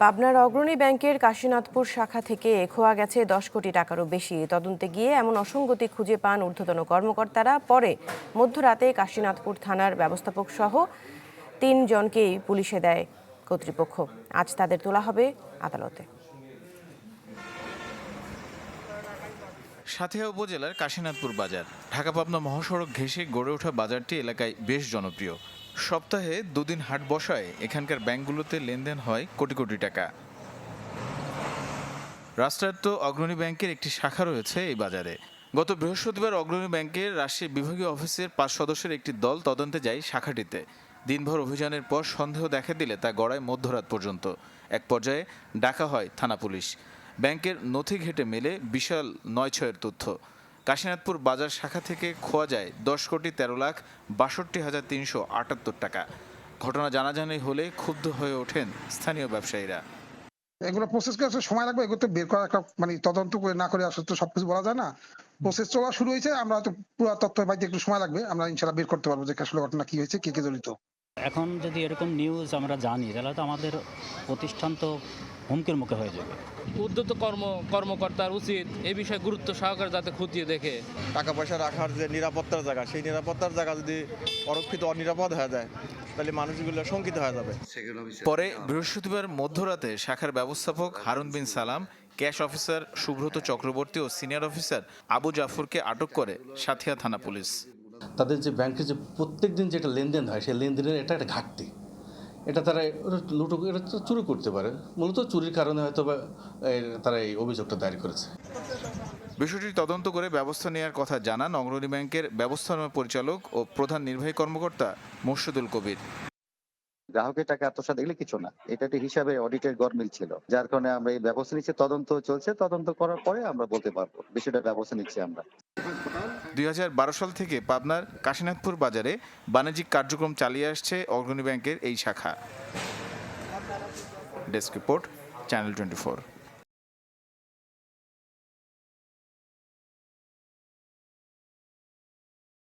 পাবনার অগ্রণী ব্যাংকের কাশীনাথপুর শাখা থেকে খোয়া গেছে দশ কোটি টাকারও বেশি। তদন্তে গিয়ে এমন অসঙ্গতি খুঁজে পান ঊর্ধ্বতন কর্মকর্তারা। পরে মধ্যরাতে কাশীনাথপুর থানার ব্যবস্থাপক সহ তিনজনকেই পুলিশে দেয় কর্তৃপক্ষ। আজ তাদের তোলা হবে আদালতে। সাথিয়া উপজেলার কাশীনাথপুর বাজার। ঢাকা পাবনা মহাসড়ক ঘেঁষে গড়ে ওঠা বাজারটি এলাকায় বেশ জনপ্রিয়। সপ্তাহে দুদিন হাট বসায়, এখানকার ব্যাংকগুলোতে লেনদেন হয় কোটি কোটি টাকা। রাষ্ট্রায়ত্ত অগ্রণী ব্যাংকের একটি শাখা রয়েছে এই বাজারে। গত বৃহস্পতিবার অগ্রণী ব্যাংকের রাজশাহী বিভাগীয় অফিসের পাঁচ সদস্যের একটি দল তদন্তে যায় শাখাটিতে। দিনভর অভিযানের পর সন্দেহ দেখা দিলে তা গড়ায় মধ্যরাত পর্যন্ত। এক পর্যায়ে ডাকা হয় থানা পুলিশ। ব্যাংকের নথি ঘেটে মেলে বিশাল নয় ছয়ের তথ্য। কাশীনাথপুর বাজার শাখা থেকে খোয়া যায় দশ কোটি তেরো লাখ বাষট্টি হাজার তিনশো আটাত্তর টাকা। ঘটনা জানাজানি হলে ক্ষুব্ধ হয়ে ওঠেন স্থানীয় ব্যবসায়ীরা। এগুলো প্রসেস করে সময় লাগবে এগুলো তো বের করা একটা মানে তদন্ত করে না করে আসলে তো সবকিছু বলা যায় না। প্রসেস চলা শুরু হয়েছে, আমরা হয়তো পুরো তথ্য পাইতে একটু সময় লাগবে, আমরা ইনশাল্লাহ বের করতে পারব যে আসলে ঘটনা কি হয়েছে, কে কে জড়িত। এখন যদি এরকম নিউজ আমরা জানি তাহলে তো আমাদের প্রতিষ্ঠান তো হুমকির মুখে হয়ে যাবে। উদ্যত কর্ম কর্মকর্তার উচিত এই বিষয়ে গুরুত্ব সহকারে যাতে খতিয়ে দেখে। টাকা পয়সা রাখার যে নিরাপত্তার জায়গা সেই নিরাপত্তার জায়গা যদি অরক্ষিত অনিরাপদ হয়ে যায় তাহলে মানুষগুলো শঙ্কিত হয়ে যাবে। পরে বৃহস্পতিবার মধ্যরাতে শাখার ব্যবস্থাপক হারুন বিন সালাম ক্যাশ অফিসার সুব্রত চক্রবর্তী ও সিনিয়র অফিসার আবু জাফরকে আটক করে সাথিয়া থানা পুলিশ। তাদের যে ব্যাংকে যে প্রত্যেক দিন যেটা লেনদেন হয় সেই লেনদেনের এটা একটা ঘাটতি। এটা তারা লুটো এটা তো চুরি করতে পারে। মূলত চুরির কারণে হয়তো বা তারা এই অভিযোগটা দায়ের করেছে। বিষয়টি তদন্ত করে ব্যবস্থা নেওয়ার কথা জানান অগ্রণী ব্যাংকের ব্যবস্থাপনা পরিচালক ও প্রধান নির্বাহী কর্মকর্তা মোর্শেদুল কবির। গ্রাহকের টাকা আত্মসাৎ এগুলো কিছু না। এটা একটা হিসাবে অডিটের গরমিল ছিল। যার কারণে আমরা এই ব্যবস্থা নিচ্ছি তদন্ত চলছে। তদন্ত করার পরে আমরা বলতে পারব। বিষয়টা ব্যবস্থা নিচ্ছি আমরা। দুই হাজার বারো সাল থেকে পাবনার কাশীনাথপুর বাজারে বাণিজ্যিক কার্যক্রম চালিয়ে আসছে অগ্রণী ব্যাংকের এই শাখা। Desk report, channel twenty